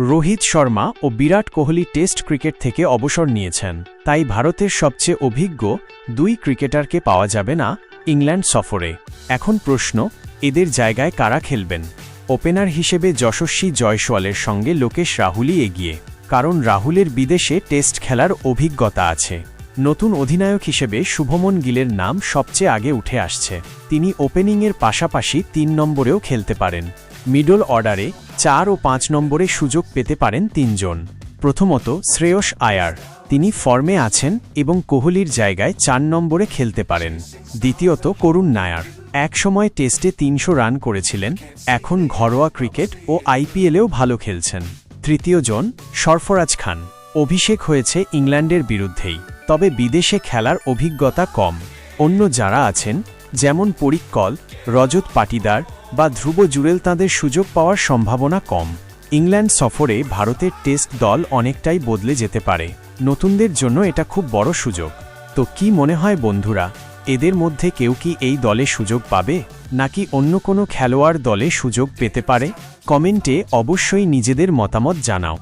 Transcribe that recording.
রোহিত শর্মা ও Virat Kohli test cricket থেকে অবসর নিয়েছেন। তাই ভারতের সবচেয়ে অভিজ্ঞ দুই ক্রিকেটারকে পাওয়া যাবে না ইংল্যান্ড সফরে। এখন প্রশ্ন, এদের জায়গায় কারা খেলবেন? ওপেনার হিসেবে যশস্বী জয়সওয়ালের সঙ্গে লোকেশ রাহুলই এগিয়ে। কারণ রাহুলের বিদেশে টেস্ট খেলার অভিজ্ঞতা আছে। নতুন অধিনায়ক হিসেবে শুভমন গিলের নাম সবচেয়ে আগে উঠে আসছে। তিনি ওপেনিংয়ের পাশাপাশি তিন নম্বরেও খেলতে পারেন। মিডল অর্ডারে চার ও পাঁচ নম্বরে সুযোগ পেতে পারেন তিনজন। প্রথমত শ্রেয়স আয়ার। তিনি ফর্মে আছেন এবং কোহলির জায়গায় চার নম্বরে খেলতে পারেন। দ্বিতীয়ত করুণ নায়ার। একসময় টেস্টে তিনশো রান করেছিলেন, এখন ঘরোয়া ক্রিকেট ও আইপিএলেও ভালো খেলছেন। তৃতীয়জন সরফরাজ খান। অভিষেক হয়েছে ইংল্যান্ডের বিরুদ্ধেই, তবে বিদেশে খেলার অভিজ্ঞতা কম। অন্য যারা আছেন, যেমন পরিক্কল, রজত পাটিদার বা ধ্রুব জুরেল তাঁদের সুযোগ পাওয়ার সম্ভাবনা কম। ইংল্যান্ড সফরে ভারতের টেস্ট দল অনেকটাই বদলে যেতে পারে। নতুনদের জন্য এটা খুব বড় সুযোগ। তো কি মনে হয় বন্ধুরা, এদের মধ্যে কেউ কি এই দলে সুযোগ পাবে? নাকি অন্য কোনো খেলোয়াড় দলে সুযোগ পেতে পারে? কমেন্টে অবশ্যই নিজেদের মতামত জানাও।